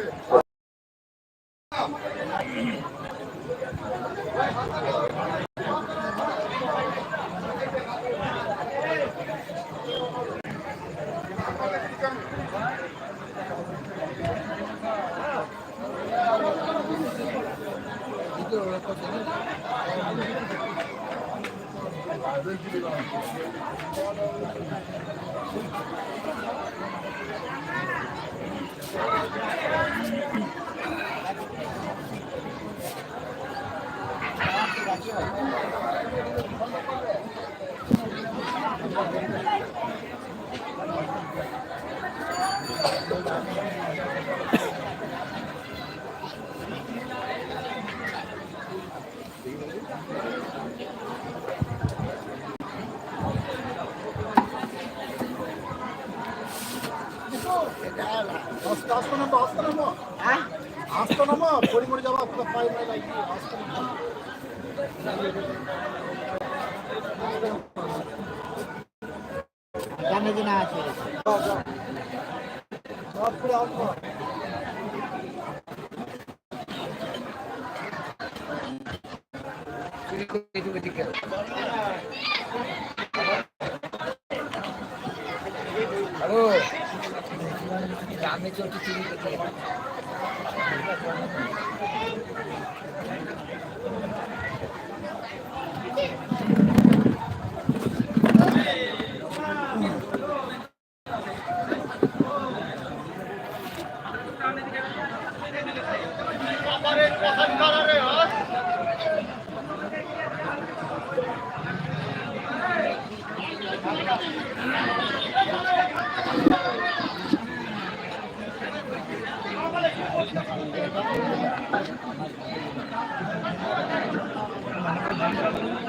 আস্তে আস্তে নামো আস্তে নামো। আস্তে নামো। পড়ি মরে যাব আপনার পায়ে পায়ে লাগি জানে যে না আছে। করে অল্প গ্রামে চুরি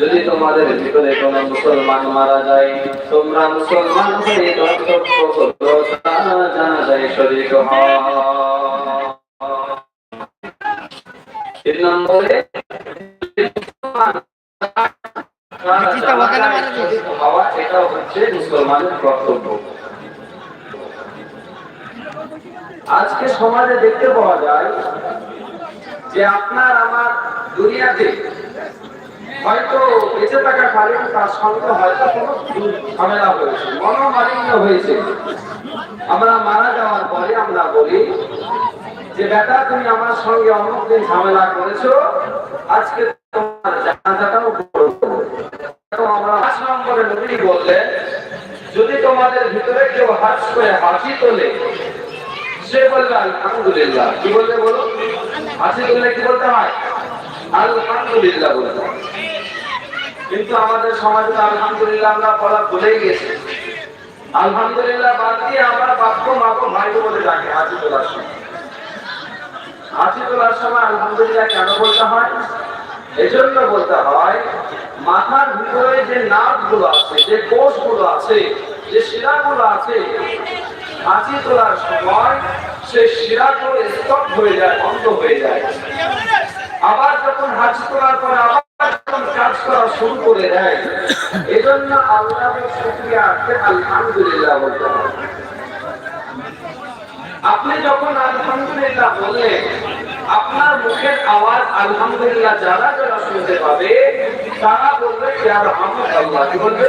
যদি তোমাদের ভিতরে কোনো মুসলমান মারা যায় তোমরা মুসলমান মুসলমানের কর্তব্য। আজকে সমাজে দেখতে পাওয়া যায় যে আপনার আমার দুনিয়াতে হয়তো বেঁচে থাকা কালীন তার সঙ্গে হয়তো কোনো ঝামেলা হয়েছে, মনোমালিন্য হয়েছে। আমরা মারা যাওয়ার পরে আমরা বলি যে, বেটা, তুমি আমার সঙ্গে অনেক দিন ঝামেলা করেছ, আজকে তোমার জানাজাটাও আমরা পাঁচ নম্বরে নবী বললেন, যদি তোমাদের ভিতরে কেউ হাস করে হাসি তোলে আলহামদুলিল্লাহ। কি বাদ দিয়ে আমরা বাপ্য মাপো ভাই বলে ডাকে হাসি তোলার সময়। হাসি তোলার সময় আলহামদুলিল্লাহ কেন বলতে হয়? এজন্য বলতে হয়, মাথার ভিতরে যে নার্ভগুলো আছে, যে কোষগুলো আছে যে শিরা গুলো আছে হাসি তোলার সময় সে শিরা গুলো স্টপ হয়ে যায় বন্ধ হয়ে যায়। আবার যখন হাসি তোলার পরে আবার এজন্য আপনি যখন আলহামদুলিল্লাহ বললেন, আপনার মুখের আওয়াজ আলহামদুলিল্লাহ যারা যারা শুনতে পাবে, তারা বলবে ইয়ার হামুক আল্লাহ। কি বলবে?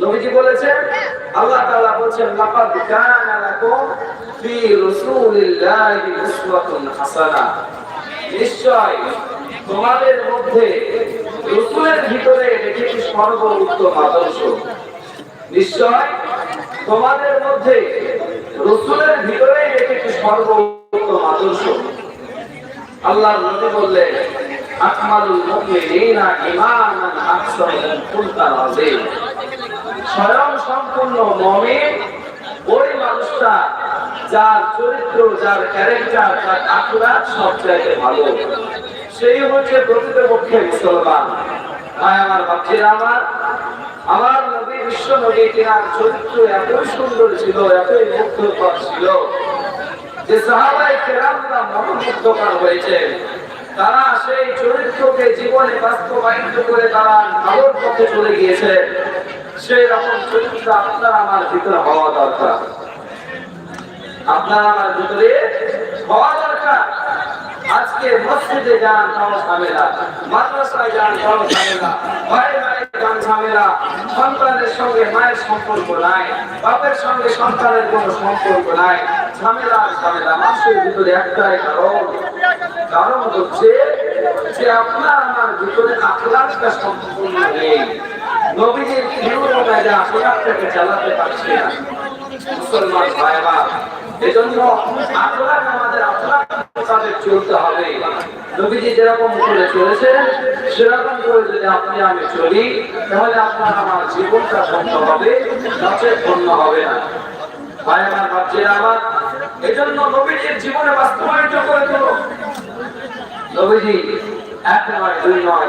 নবীজি বলেছেন? আল্লাহ তাআলা বলেছেন, লাকাদ কানা লাকুম ফি রাসূলিল্লাহি উসওয়াতুন হাসানাহ নিশ্চয় তোমাদের মধ্যে রসুলের ভিতরে রেখেছি সর্বোত্তম আদর্শ। নিশ্চয় তোমাদের মধ্যে রসুলের ভিতরে রেখেছি সর্বোত্তম আদর্শ। আল্লাহ নবী বললেন, আকমালুল মুমিনিনা ঈমানান আকসারুল খুলকান আযীম। স্বয়ং সম্পূর্ণ মুমিন, ওই মানুষটা যার চরিত্র, যার ক্যারেক্টার যার আখলাক সবচাইতে ভালো। সেই হচ্ছে প্রকৃতপক্ষে মুসলমান। ভাই, আমার বাচ্চারা আমার আমার নবী, বিশ্ব নবী তিনার চরিত্র এতই সুন্দর ছিল, এতই মুগ্ধকর ছিল যে সাহাবাই কেরামরা মনোমুগ্ধকর হয়েছে। তারা সেই চরিত্রকে জীবনে বাস্তবায়িত করে তারা ভালোর পথে চলে গিয়েছে। সেই রকম চরিত্র আপনার আমার ভিতরে হওয়া দরকার। আপনার আমার ভিতরে হওয়া দরকার। আজকে মসজিদে যান তাও ঝামেলা। মাদ্রাসায় যান তাও ঝামেলা। ভাই ভাই যান, ঝামেলা। সন্তানের সঙ্গে মায়ের সম্পর্ক নাই। বাপের সঙ্গে সন্তানের কোনো সম্পর্ক নাই। ঝামেলা ঝামেলা। মানুষের ভিতরে একটাই কারণ। কারণ হচ্ছে যে আপনার আমার ভিতরে আখলাকটা সম্পূর্ণ নেই। নবীজির ভিউর মেজা আখলাকটাকে চালাতে পারছে না, মুসলমান ভাইরা এজন্য আখলাক আমাদের আখলাক মোতাবেক চলতে হবে। নবীজি যেরকম করে চলেছেন সেরকম করে যদি আপনি আমি চলি, তাহলে আপনার আমার জীবনটা ধন্য হবে নচেত ধন্য হবে না। ভাই আমার ভাবছেন আমার? এজন্য নবীজির জীবনে বাস্তবায়িত করে তোলো নবীজি এক নয় দুই নয়।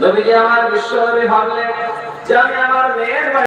নবীজি আমার বিশ্ব নবী ভাবলেন যে আমি আমার মেয়ের বাড়ি